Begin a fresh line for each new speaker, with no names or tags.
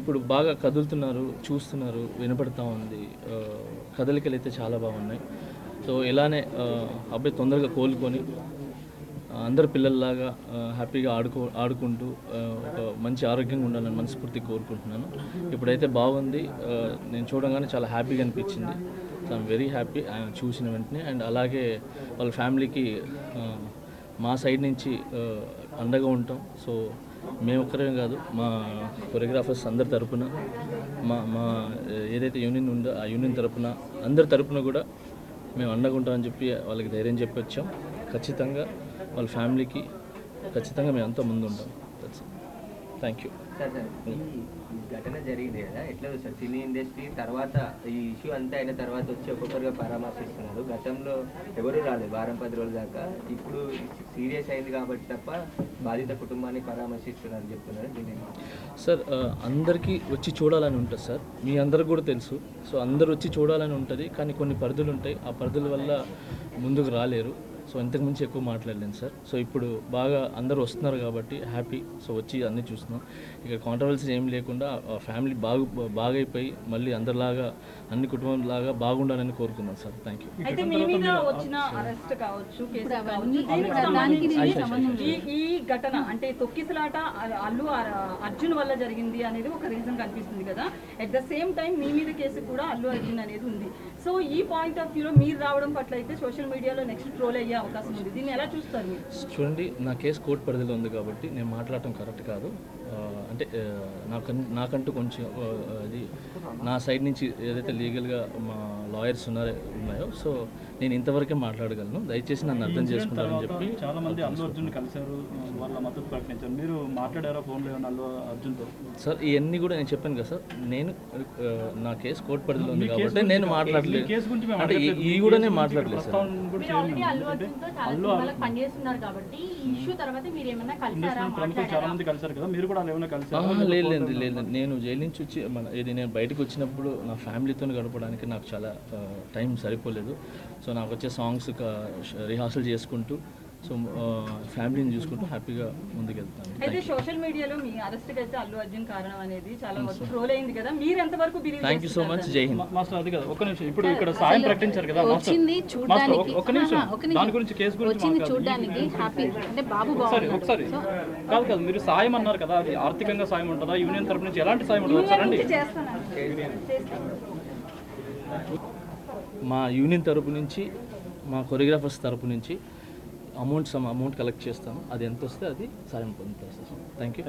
ఇప్పుడు బాగా కదులుతున్నారు చూస్తున్నారు వినపడతా ఉంది. కదలికలు అయితే చాలా బాగున్నాయి. సో ఇలానే అబ్బాయి తొందరగా కోలుకొని అందరు పిల్లల్లాగా హ్యాపీగా ఆడుకో ఆడుకుంటూ ఒక మంచి ఆరోగ్యంగా ఉండాలని మనస్ఫూర్తి కోరుకుంటున్నాను. ఇప్పుడైతే బాగుంది. నేను చూడగానే చాలా హ్యాపీగా అనిపించింది. So I'm very happy. చూసిన వెంటనే. అండ్ అలాగే వాళ్ళ ఫ్యామిలీకి మా సైడ్ నుంచి అండగా ఉంటాం. సో మేము ఒక్కరే కాదు మా కొరియోగ్రాఫర్స్ అందరి తరపున మా మా ఏదైతే యూనియన్ ఉందో ఆ యూనియన్ తరపున అందరి తరపున కూడా మేము అండగుంటామని చెప్పి వాళ్ళకి ధైర్యం చెప్పి వచ్చాం ఖచ్చితంగా వాళ్ళ ఫ్యామిలీకి ఖచ్చితంగా మేము అంతా ముందు ఉంటాం థ్యాంక్ యూ
సార్ సార్ ఈ ఘటన జరిగింది కదా ఎట్లా సార్ సినీ ఇండస్ట్రీ తర్వాత ఈ ఇష్యూ అంతా అయిన తర్వాత వచ్చి ఒక్కొక్కరుగా పరామర్శిస్తున్నారు. గతంలో ఎవరు రాలేదు వారం పది రోజుల దాకా. ఇప్పుడు సీరియస్ అయింది కాబట్టి తప్ప బాధిత కుటుంబాన్ని పరామర్శిస్తున్నారని చెప్తున్నారు దీన్ని
సార్ అందరికీ వచ్చి చూడాలని ఉంటుంది సార్ మీ అందరికి కూడా తెలుసు. సో అందరు వచ్చి చూడాలని ఉంటుంది. కానీ కొన్ని పరిధులు ఉంటాయి. ఆ పరిధుల వల్ల ముందుకు రాలేరు. సో ఇంతకు మించి ఎక్కువ మాట్లాడలేను సార్. సో ఇప్పుడు బాగా అందరూ వస్తున్నారు కాబట్టి హ్యాపీ. సో వచ్చి అన్నీ చూస్తున్నాం. ఇక్కడ కాంట్రవర్సీ ఏం లేకుండా ఫ్యామిలీ బాగు బాగైపోయి మళ్ళీ అందరిలాగా అన్ని కుటుంబంలాగా బాగుండాలని కోరుకున్నాం సార్. థ్యాంక్ యూ
అయితే మీ మీద వచ్చిన అరెస్ట్ కావచ్చు కేసు కావచ్చు దీనికి
దానికి దీనికి
సంబంధించి ఈ ఈ ఘటన అంటే తొక్కిసలాట అల్లు అర్- అర్జున్ వల్ల జరిగింది అనేది ఒక రీజన్ కనిపిస్తుంది కదా. అట్ ద సేమ్ టైం మీ మీద కేసు కూడా అల్లు అర్జున్ అనేది ఉంది. సో ఈ పాయింట్ ఆఫ్ వ్యూలో మీరు రావడం పట్ల అయితే సోషల్ మీడియాలో నెక్స్ట్ ట్రోల్ అయ్యే. అవకాశం ఉంది. దీన్ని ఎలా చూస్తారు
చూడండి నా కేసు కోర్టు పరిధిలో ఉంది కాబట్టి నేను మాట్లాడటం కరెక్ట్ కాదు. అంటే ఆ, నాకన్ నాకంటూ కొంచెం అది నా సైడ్ నుంచి ఏదైతే లీగల్గా మా లాయర్స్ ఉన్నారో ఉన్నాయో సో నేను ఇంతవరకే మాట్లాడగలను. దయచేసి నన్ను అర్థం చేసుకుంటారని చెప్పి
చాలా మంది అల్లు అర్జున్ కలిశారు వాళ్ళ మద్దతు ప్రకటించారు. మీరు మాట్లాడారా ఫోన్లో అల్లు అర్జున్తో?
సార్ ఇవన్నీ కూడా నేను చెప్పాను కదా సార్. నేను నా కేసు కోర్టు పరిధిలో ఉంది కాబట్టి నేను మాట్లాడలేదు. అంటే ఈ- ఈ కూడా నేను మాట్లాడలేదు సార్.
అల్లు చాలా సినిమాలకు పనిచేస్తున్నారు కాబట్టి ఈ ఇష్యూ తర్వాత మీరు ఏమైనా కలిసారా?
ప్రముఖులు చాలా మంది కలిశారు కదా. మీరు కూడా అలా ఏమైనా కలిసారా?
ఆహా, లేదు లేదు లేదు. నేను జైలు నుంచి వచ్చి మన ఇది నేను బయటకు వచ్చినప్పుడు నా ఫ్యామిలీతో గడపడానికి నాకు చాలా టైం సరిపోలేదు. సో నాకు వచ్చే సాంగ్స్ రిహార్సల్ చేసుకుంటూ సో ఫ్యామిలీని చూసుకుంటూ హ్యాపీగా ముందుకెళ్తాను.
అయితే సోషల్ మీడియాలో మీ అరెస్ట్ అయితే అల్లు అర్జున్ కారణం అనేది చాలా వరకు ట్రోల్ అయింది కదా. మీరు ఎంతవరకు believe
thank you so much Jai Hind.
Master అది కదా. ఒక్క నిమిషం. ఇప్పుడు ఇక్కడ సాయం ప్రకటించారు కదా
వచ్చింది చూడడానికి.
ఒక్క- ఒక్క నిమిషం.
ఆహా, ఒక్క నిమిషం.
దాని గురించి కేసు గురించి
వచ్చింది. చూడడానికి. హ్యాపీ అంటే బాబు బాగున్నాడు.
ఒకసారి. కాదు కాదు. మీరు సాయం అన్నారు కదా. అది ఆర్థికంగా సాయం ఉంటుందా? యూనియన్ తరపు నుంచి ఎలాంటి సాయం ఉంటుంది? ఒకసారి రండి
చేస్తాను చేస్తాను
మా యూనియన్ తరపు నుంచి మా కొరియోగ్రాఫర్స్ తరపు నుంచి అమౌంట్ సమ్ అమౌంట్ కలెక్ట్ చేస్తాను. అది ఎంత వస్తే అది సాయం పొందుతారు సార్. Thank you